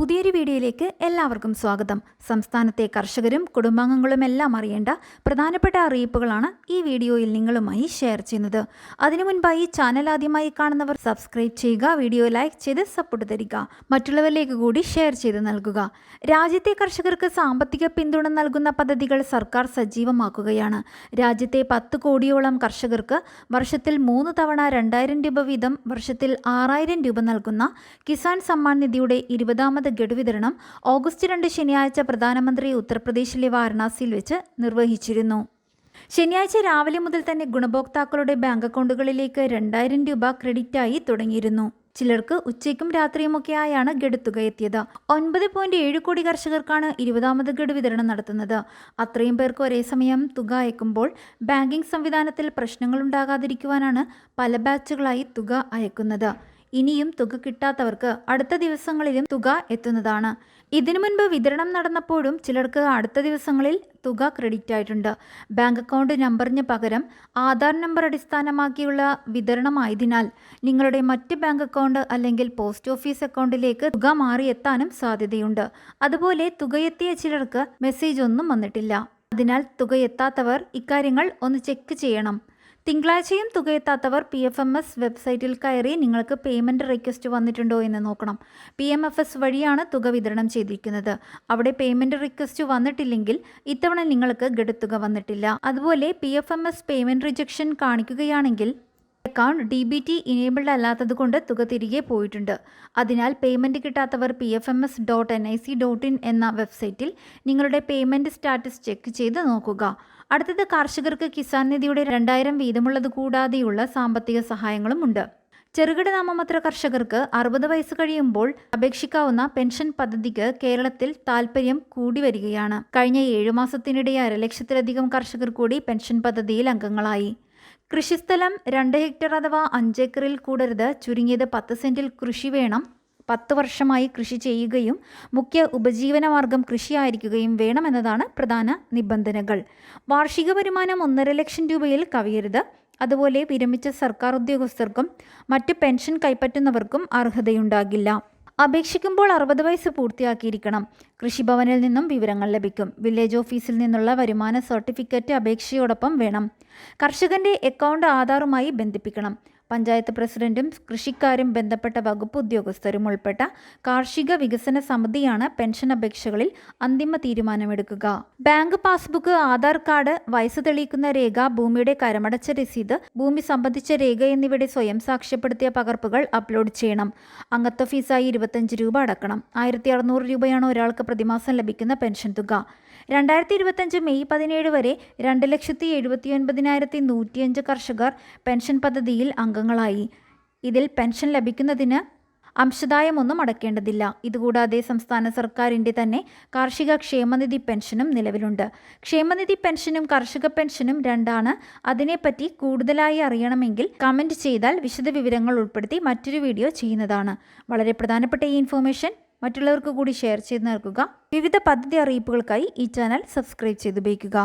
പുതിയൊരു വീഡിയോയിലേക്ക് എല്ലാവർക്കും സ്വാഗതം. സംസ്ഥാനത്തെ കർഷകരും കുടുംബാംഗങ്ങളും എല്ലാം അറിയേണ്ട പ്രധാനപ്പെട്ട അറിയിപ്പുകളാണ് ഈ വീഡിയോയിൽ നിങ്ങളുമായി ഷെയർ ചെയ്യുന്നത്. അതിനു മുൻപായി ചാനൽ ആദ്യമായി കാണുന്നവർ സബ്സ്ക്രൈബ് ചെയ്യുക വീഡിയോ ലൈക്ക് ചെയ്ത് സപ്പോർട്ട് തരിക മറ്റുള്ളവരിലേക്ക് കൂടി ഷെയർ ചെയ്ത് നൽകുക. രാജ്യത്തെ കർഷകർക്ക് സാമ്പത്തിക പിന്തുണ നൽകുന്ന പദ്ധതികൾ സർക്കാർ സജീവമാക്കുകയാണ്. രാജ്യത്തെ പത്ത് കോടിയോളം കർഷകർക്ക് വർഷത്തിൽ മൂന്ന് തവണ രണ്ടായിരം രൂപ വീതം വർഷത്തിൽ ആറായിരം രൂപ നൽകുന്ന കിസാൻ സമ്മാൻ നിധിയുടെ ഇരുപതാമത് ഗഡു വിതരണം ഓഗസ്റ്റ് രണ്ട് ശനിയാഴ്ച പ്രധാനമന്ത്രി ഉത്തർപ്രദേശിലെ വാരണാസിയിൽ വെച്ച് നിർവഹിച്ചിരുന്നു. ശനിയാഴ്ച രാവിലെ മുതൽ തന്നെ ഗുണഭോക്താക്കളുടെ ബാങ്ക് അക്കൗണ്ടുകളിലേക്ക് രണ്ടായിരം രൂപ ക്രെഡിറ്റായി തുടങ്ങിയിരുന്നു. ചിലർക്ക് ഉച്ചയ്ക്കും രാത്രിയുമൊക്കെയായാണ് ഗഡു എത്തിയത്. ഒൻപത് പോയിന്റ് ഏഴ് കോടി കർഷകർക്കാണ് ഇരുപതാമത് ഗഡു വിതരണം നടത്തുന്നത്. അത്രയും പേർക്ക് ഒരേ സമയം തുക അയക്കുമ്പോൾ ബാങ്കിംഗ് സംവിധാനത്തിൽ പ്രശ്നങ്ങളുണ്ടാകാതിരിക്കുവാനാണ് പല ബാച്ചുകളായി തുക അയക്കുന്നത്. ഇനിയും തുക കിട്ടാത്തവർക്ക് അടുത്ത ദിവസങ്ങളിലും തുക എത്തുന്നതാണ്. ഇതിനു മുൻപ് വിതരണം നടന്നപ്പോഴും ചിലർക്ക് അടുത്ത ദിവസങ്ങളിൽ തുക ക്രെഡിറ്റ് ആയിട്ടുണ്ട്. ബാങ്ക് അക്കൗണ്ട് നമ്പറിന് പകരം ആധാർ നമ്പർ അടിസ്ഥാനമാക്കിയുള്ള വിതരണമായതിനാൽ നിങ്ങളുടെ മറ്റ് ബാങ്ക് അക്കൗണ്ട് അല്ലെങ്കിൽ പോസ്റ്റ് ഓഫീസ് അക്കൗണ്ടിലേക്ക് തുക മാറിയെത്താനും സാധ്യതയുണ്ട്. അതുപോലെ തുകയെത്തിയ ചിലർക്ക് മെസ്സേജ് ഒന്നും വന്നിട്ടില്ല. അതിനാൽ തുക എത്താത്തവർ ഇക്കാര്യങ്ങൾ ഒന്ന് ചെക്ക് ചെയ്യണം. തിങ്കളാഴ്ചയും തുകയെത്താത്തവർ പി എഫ് എം എസ് വെബ്സൈറ്റിൽ കയറി നിങ്ങൾക്ക് പേയ്മെന്റ് റിക്വസ്റ്റ് വന്നിട്ടുണ്ടോ എന്ന് നോക്കണം. പി എം എഫ് എസ് വഴിയാണ് തുക വിതരണം ചെയ്തിരിക്കുന്നത്. അവിടെ പേയ്മെന്റ് റിക്വസ്റ്റ് വന്നിട്ടില്ലെങ്കിൽ ഇത്തവണ നിങ്ങൾക്ക് ഗഡുത്തുക വന്നിട്ടില്ല. അതുപോലെ P F M S payment rejection കാണിക്കുകയാണെങ്കിൽ account D B T enabled അല്ലാത്തത് കൊണ്ട് തുക തിരികെ പോയിട്ടുണ്ട്. അതിനാൽ payment കിട്ടാത്തവർ P F M S dot N I C dot in എന്ന വെബ്സൈറ്റിൽ നിങ്ങളുടെ പേയ്മെന്റ് സ്റ്റാറ്റസ് ചെക്ക് ചെയ്ത് നോക്കുക. അടുത്തത് കർഷകർക്ക് കിസാൻ നിധിയുടെ രണ്ടായിരം വീതമുള്ളത് കൂടാതെയുള്ള സാമ്പത്തിക സഹായങ്ങളും ഉണ്ട്. ചെറുകിട നാമമാത്ര കർഷകർക്ക് അറുപത് വയസ്സ് കഴിയുമ്പോൾ അപേക്ഷിക്കാവുന്ന പെൻഷൻ പദ്ധതിക്ക് കേരളത്തിൽ താൽപ്പര്യം കൂടി വരികയാണ്. കഴിഞ്ഞ ഏഴു മാസത്തിനിടെ അരലക്ഷത്തിലധികം കർഷകർ കൂടി പെൻഷൻ പദ്ധതിയിൽ അംഗങ്ങളായി. കൃഷിസ്ഥലം രണ്ട് ഹെക്ടർ അഥവാ അഞ്ചേക്കറിൽ കൂടരുത്. ചുരുങ്ങിയത് പത്ത് സെന്റിൽ കൃഷി വേണം. പത്ത് വർഷമായി കൃഷി ചെയ്യുകയും മുഖ്യ ഉപജീവനമാർഗം കൃഷിയായിരിക്കുകയും വേണമെന്നതാണ് പ്രധാന നിബന്ധനകൾ. വാർഷിക വരുമാനം ഒന്നര ലക്ഷം രൂപയിൽ കവിയരുത്. അതുപോലെ വിരമിച്ച സർക്കാർ ഉദ്യോഗസ്ഥർക്കും മറ്റ് പെൻഷൻ കൈപ്പറ്റുന്നവർക്കും അർഹതയുണ്ടാകില്ല. അപേക്ഷിക്കുമ്പോൾ അറുപത് വയസ്സ് പൂർത്തിയാക്കിയിരിക്കണം. കൃഷിഭവനിൽ നിന്നും വിവരങ്ങൾ ലഭിക്കും. വില്ലേജ് ഓഫീസിൽ നിന്നുള്ള വരുമാന സർട്ടിഫിക്കറ്റ് അപേക്ഷയോടൊപ്പം വേണം. കർഷകന്റെ അക്കൗണ്ട് ആധാറുമായി ബന്ധിപ്പിക്കണം. പഞ്ചായത്ത് പ്രസിഡന്റും കൃഷിക്കാരും ബന്ധപ്പെട്ട വകുപ്പ് ഉദ്യോഗസ്ഥരും ഉൾപ്പെട്ട കാർഷിക വികസന സമിതിയാണ് പെൻഷൻ അപേക്ഷകളിൽ അന്തിമ തീരുമാനമെടുക്കുക. ബാങ്ക് പാസ്ബുക്ക് ആധാർ കാർഡ് വയസ്സ് തെളിയിക്കുന്ന രേഖ ഭൂമിയുടെ കരമടച്ച രസീത് ഭൂമി സംബന്ധിച്ച രേഖ എന്നിവയുടെ സ്വയം സാക്ഷ്യപ്പെടുത്തിയ പകർപ്പുകൾ അപ്ലോഡ് ചെയ്യണം. അംഗത്വ ഫീസായി ഇരുപത്തഞ്ച് രൂപ അടക്കണം. ആയിരത്തി അറുന്നൂറ് രൂപയാണ് ഒരാൾക്ക് പ്രതിമാസം ലഭിക്കുന്ന പെൻഷൻ തുക. രണ്ടായിരത്തി ഇരുപത്തഞ്ച് മെയ് പതിനേഴ് വരെ രണ്ട് ലക്ഷത്തി എഴുപത്തി ഒൻപതിനായിരത്തി നൂറ്റിയഞ്ച് കർഷകർ പെൻഷൻ പദ്ധതിയിൽ അംഗങ്ങളായി ഇതിൽ പെൻഷൻ ലഭിക്കുന്നതിന് അംശദായമൊന്നും അടക്കേണ്ടതില്ല. ഇതുകൂടാതെ സംസ്ഥാന സർക്കാരിന്റെ തന്നെ കാർഷിക ക്ഷേമനിധി പെൻഷനും നിലവിലുണ്ട്. ക്ഷേമനിധി പെൻഷനും കാർഷിക പെൻഷനും രണ്ടാണ് അതിനെപ്പറ്റി കൂടുതലായി അറിയണമെങ്കിൽ കമന്റ് ചെയ്താൽ വിശദ വിവരങ്ങൾ ഉൾപ്പെടുത്തി മറ്റൊരു വീഡിയോ ചെയ്യുന്നതാണ്. വളരെ പ്രധാനപ്പെട്ട ഈ ഇൻഫോർമേഷൻ മറ്റുള്ളവർക്ക് കൂടി ഷെയർ ചെയ്ത് നൽകുക. വിവിധ പദ്ധതി അറിയിപ്പുകൾക്കായി ഈ ചാനൽ സബ്സ്ക്രൈബ് ചെയ്ത് ഉപയോഗിക്കുക